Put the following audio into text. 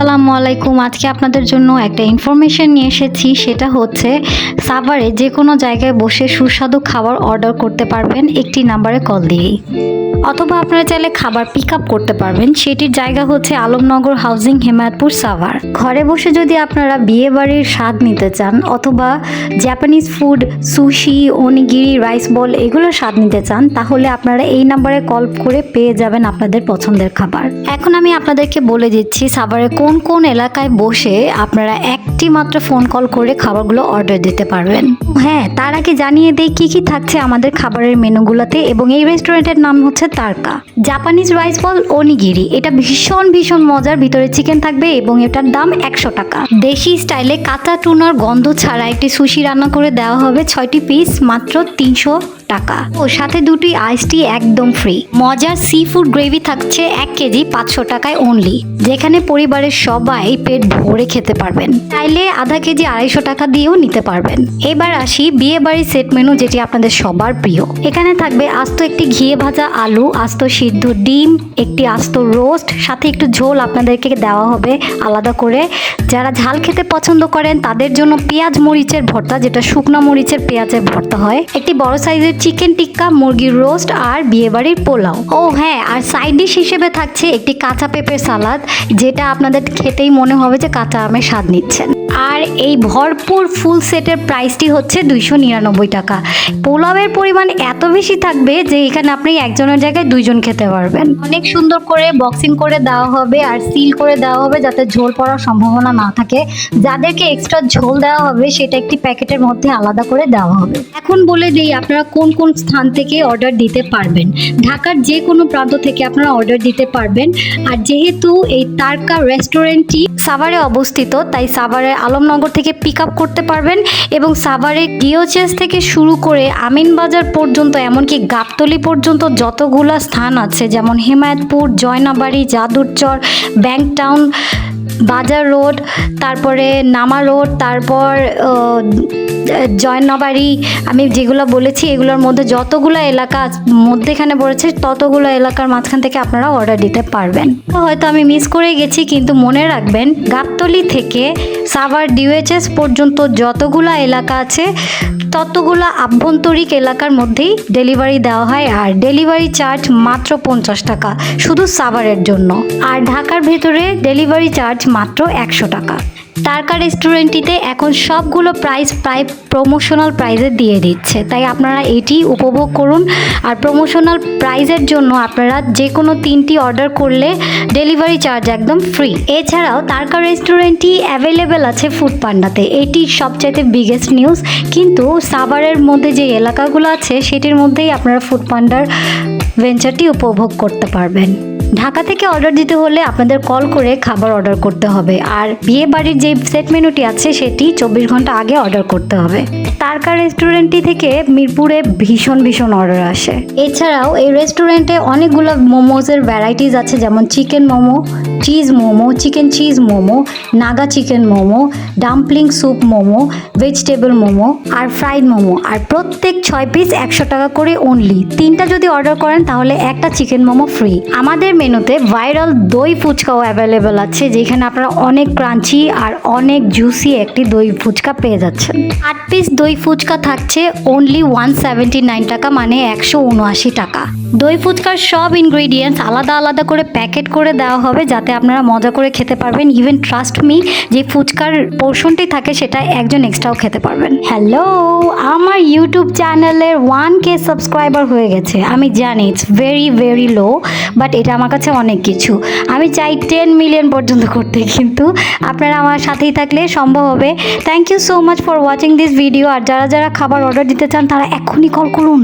আসসালামু আলাইকুম। আজকে আপনাদের জন্য একটা ইনফরমেশন নিয়ে এসেছি, সেটা হচ্ছে সাভারে যে কোনো জায়গায় বসে সুস্বাদু খাবার অর্ডার করতে পারবেন। একটি নাম্বারে কল দিয়েই অথবা আপনারা চাইলে খাবার পিক আপ করতে পারবেন। সেটির জায়গা হচ্ছে আলমনগর হাউজিং হেমায়তপুর সাভার ঘরে বসে যদি আপনারা বিয়ে বাড়ির স্বাদ নিতে চান অথবা Japanese food sushi onigiri rice ball এগুলোর স্বাদ নিতে চান, তাহলে আপনারা এই নাম্বারে কল করে পেয়ে যাবেন আপনাদের পছন্দের খাবার। এখন আমি আপনাদেরকে বলে দিচ্ছি সাভারে কোন কোন এলাকায় বসে আপনারা একটি মাত্র ফোন কল করে খাবারগুলো অর্ডার দিতে পারবেন। হ্যাঁ তার আগে জানিয়ে দেই কি কি থাকছে আমাদের খাবারের মেনুগুলোতে এবং এই রেস্টুরেন্টের নাম হচ্ছে তারকা। জাপানিজ রাইস বল অনিগিরি এটা ভীষণ ভীষণ মজার। ভিতরে চিকেন থাকবে এবং এটার দাম একশো টাকা। দেশি স্টাইলে কাঁচা টুনার গন্ধ ছাড়া একটি সুশি রান্না করে দেওয়া হবে ছয়টি পিস মাত্র তিনশো টাকা। ও সাথে দুটি আইস টি একদম ফ্রি মজার সি ফুড গ্রেভি থাকছে এক কেজি পাঁচশো টাকায় অনলি যেখানে পরিবারের সবাই পেট ভরে খেতে পারবেন। চাইলে আধা কেজি আড়াইশো টাকা দিয়েও নিতে পারবেন। এবার আসি বিয়ে বাড়ির সেট মেনু যেটি আপনাদের সবার প্রিয়। এখানে থাকবে আস্ত একটি ঘিয়ে ভাজা আলু, আস্ত সিদ্ধ ডিম, একটি আস্ত রোস্ট সাথে একটু ঝোল আপনাদেরকে দেওয়া হবে আলাদা করে। যারা ঝাল খেতে পছন্দ করেন, তাদের জন্য পেঁয়াজ মরিচের ভর্তা, যেটা শুকনো মরিচের পেঁয়াজের ভর্তা হয়। একটি বড় সাইজের চিকেন টিক্কা, মুরগির রোস্ট আর বিয়েবাড়ির পোলাও। ও হ্যাঁ আর সাইড ডিশ হিসেবে থাকছে একটি কাঁচা পেঁপের সালাদ যেটা আপনাদের খেতেই মনে হবে যে কাঁচা আমের স্বাদ নিচ্ছেন। আর এই ভরপুর ফুল সেটের প্রাইসটি হচ্ছে দুইশো নিরানব্বই টাকা। পোলাওয়ের পরিমাণ এত বেশি থাকবে যে এখানে আপনি একজনের জায়গায় দুইজন খেতে পারবেন। অনেক সুন্দর করে বক্সিং করে দেওয়া হবে আর সিল করে দেওয়া হবে যাতে ঝোল পড়ার সম্ভাবনা না থাকে। যাদেরকে এক্সট্রা ঝোল দেওয়া হবে সেটা একটি প্যাকেটের মধ্যে আলাদা করে দেওয়া হবে। এখন বলে দিই আপনারা কোন কোন স্থান থেকে অর্ডার দিতে পারবেন। ঢাকার যে কোনো প্রান্ত থেকে আপনারা অর্ডার দিতে পারবেন। আর যেহেতু এই তারকা রেস্টুরেন্টটি সাভারে অবস্থিত, তাই সাভারের আলমনগর থেকে পিক আপ করতে পারবেন এবং সাভারের ডিওচেস থেকে শুরু করে আমিনবাজার পর্যন্ত, এমনকি গাবতলি পর্যন্ত যতগুলা স্থান আছে, যেমন Hemayetpur, Joynabari Jadurchar bank town Bazar road, তারপরে নামা রোড, তারপর জয়নবাড়ি, আমি যেগুলো বলেছি এগুলোর মধ্যে যতগুলো এলাকা মধ্যেখানে পড়েছে ততগুলো এলাকার মাঝখান থেকে আপনারা অর্ডার দিতে পারবেন। হয়তো আমি মিস করে গেছি, কিন্তু মনে রাখবেন, গাবতলি থেকে সাভার ডিউএচএস পর্যন্ত যতগুলা এলাকা আছে ততগুলো আভ্যন্তরিক এলাকার মধ্যেই ডেলিভারি দেওয়া হয় আর ডেলিভারি চার্জ মাত্র পঞ্চাশ টাকা, শুধু সাভারের জন্য। আর ঢাকার ভেতরে ডেলিভারি চার্জ মাত্র একশো টাকা। তারকা রেস্টুরেন্টটিতে এখন সবগুলো প্রাইস প্রায় প্রমোশনাল প্রাইজে দিয়ে দিচ্ছে। তাই আপনারা এটি উপভোগ করুন। আর প্রমোশনাল প্রাইজের জন্য আপনারা যে কোনো তিনটি অর্ডার করলে ডেলিভারি চার্জ একদম ফ্রি এছাড়াও তারকা রেস্টুরেন্টটি অ্যাভেলেবেল আছে ফুড পান্ডাতে এটি সবচাইতে বিগেস্ট নিউজ কিন্তু সাভারের মধ্যে যে এলাকাগুলো আছে, সেটির মধ্যেই আপনারা ফুড পান্ডার ভেঞ্চারটি উপভোগ করতে পারবেন। ঢাকা থেকে অর্ডার দিতে হলে আপনাদের কল করে খাবার অর্ডার করতে হবে। আর বিয়ে বাড়ির যে সেট মেনুটি আছে, সেটি চব্বিশ ঘণ্টা আগে অর্ডার করতে হবে। তারকা রেস্টুরেন্টটি থেকে মিরপুরে ভীষণ ভীষণ অর্ডার আসে। এছাড়াও এই রেস্টুরেন্টে অনেকগুলো মোমোজের ভ্যারাইটিস আছে, যেমন chicken momo, cheese momo, chicken cheese momo, Naga chicken momo, dumpling soup momo, vegetable momo আর ফ্রাইড মোমো। আর প্রত্যেক ছয় পিস একশো টাকা করে অনলি তিনটা যদি অর্ডার করেন, তাহলে একটা চিকেন মোমো ফ্রি আমাদের মেনুতে ভাইরাল দই ফুচকাও অ্যাভেলেবেল আছে, যেখানে আপনারা অনেক ক্রাঞ্চি আর অনেক জুসি একটি দই ফুচকা পেয়ে যাচ্ছেন। আট পিস দই ফুচকা থাকছে অনলি ওয়ান সেভেন্টি নাইন টাকা মানে একশো উনআশি টাকা। দই ফুচকার সব ইনগ্রেডিয়েন্টস আলাদা আলাদা করে প্যাকেট করে দেওয়া হবে, যাতে আপনারা মজা করে খেতে পারবেন। ইভেন ট্রাস্ট মি যে ফুচকার পোর্শনটি থাকে, সেটা একজন এক্সট্রাও খেতে পারবেন। হ্যালো আমার ইউটিউব চ্যানেলের ওয়ান কে সাবস্ক্রাইবার হয়ে গেছে। আমি জানি it's very very low but এটা আমার কাছে অনেক কিছু। আমি চাই টেন মিলিয়ন পর্যন্ত করতে, কিন্তু আপনারা আমার সাথেই থাকলে সম্ভব হবে। Thank you so much for watching this video আর যারা যারা খাবার অর্ডার দিতে চান, তারা এখনই কল করুন।